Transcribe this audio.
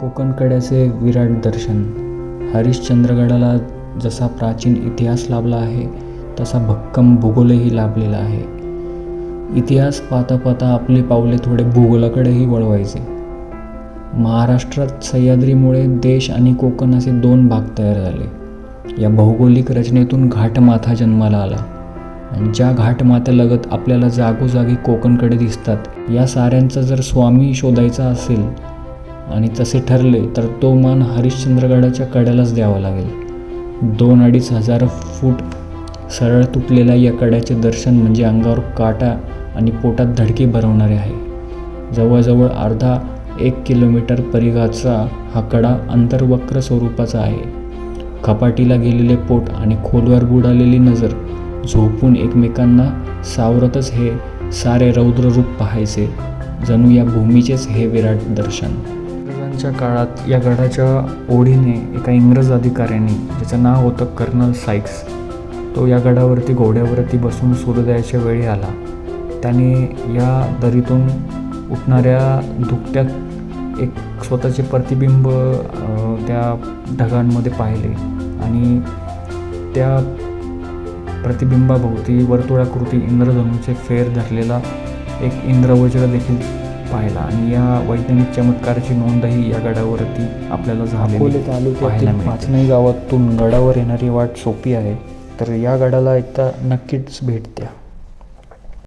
कोकणकड्याचे विराट दर्शन. हरिश्चंद्रगडाला जसा प्राचीन इतिहास लाभला आहे तसा भक्कम भूगोलही लाभलेला आहे. इतिहास पाहता पाहता आपले पावले थोडे भूगोलाकडेही वळवायचे. महाराष्ट्रात सह्याद्रीमुळे देश आणि कोकण असे दोन भाग तयार झाले. या भौगोलिक रचनेतून घाटमाथा जन्माला आला. आणि ज्या घाटमाथ्यालगत आपल्याला जागोजागी कोकणकडे दिसतात या साऱ्यांचा जर स्वामी शोधायचा असेल आणि तसे ठरले तर तो मान हरिश्चंद्रगडाच्या कड्यालाच द्यावा लागेल. दोन अडीच हजार फूट सरळ तुटलेल्या या कड्याचे दर्शन म्हणजे अंगावर काटा आणि पोटात धडकी भरवणारे आहे. जवळजवळ अर्धा एक किलोमीटर परिघाचा हा कडा अंतर्वक्र स्वरूपाचा आहे. खपाटीला गेलेले पोट आणि खोलवर बुडालेली नजर झोपून एकमेकांना सावरतच हे सारे रौद्ररूप पाहायचे. जणू या भूमीचेच हे विराट दर्शन. इंग्रजांच्या काळात या गडाच्या ओढीने एका इंग्रज अधिकाऱ्याने ज्याचं नाव होतं कर्नल साईक्स तो या गडावरती घोड्यावरती बसून सूर्योदयाच्या वेळी आला. त्याने या दरीतून उठणाऱ्या धुकट्यात एक स्वतःचे प्रतिबिंब त्या ढगांमध्ये पाहिले आणि त्या प्रतिबिंबाभोवती वर्तुळाकृती इंद्रधनुचे फेर धरलेला एक इंद्रवज्र देखील पाहिला. आणि या वैज्ञानिक चमत्काराची नोंदही या गडावरती आपल्याला अकोले तालुक्यातील पाहायला. पाचनई गावातून गडावर येणारी वाट सोपी आहे. तर या गडाला एकदा नक्कीच भेट द्या.